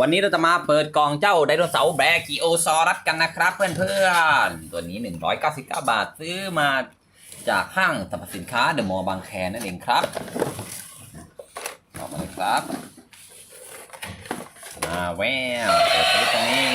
วันนี้เราจะมาเปิดกล่องเจ้าไดโนเสาร์แบรกิโอซอรัสกันนะครับ เพื่อนๆ ตัวนี้ 199 บาทซื้อมาจากห้างสรรพสินค้าเดอะมอลล์บางแคนั่นเองครับออกมาเลยครับ มาแววเปิดสวิตช์ตรงนี้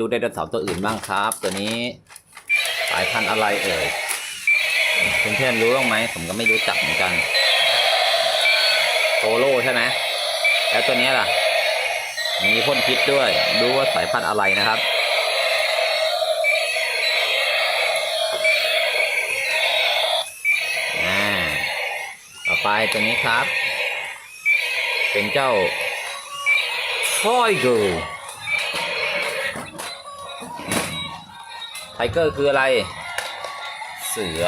ดูไดโนเสาร์ตัวอื่นบ้างครับ ตัวนี้สายพันธุ์อะไรเอ่ยเพื่อนๆรู้บ้างไหมผมก็ไม่รู้จักเหมือนกันโซโล่ใช่ไหมแล้วตัวนี้ล่ะ มีพ่นพิษด้วย ดูว่าสายพันธุ์อะไรนะครับอ่าต่อไปตัวนี้ครับ เป็นเจ้าทรอยเกิล ไทเกอร์คืออะไร เสือ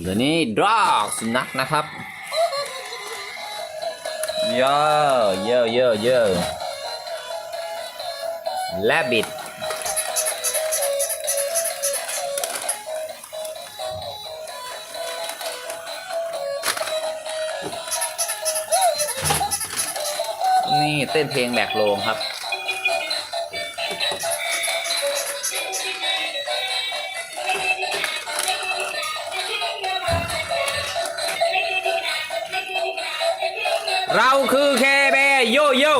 เดี๋ยวนี้ดรากสุนัขนะครับ เยอะเยอะเยอะเยอะแลบิด นี่เต้นเพลงแบกโลงครับ เราคือเคเบโยโย่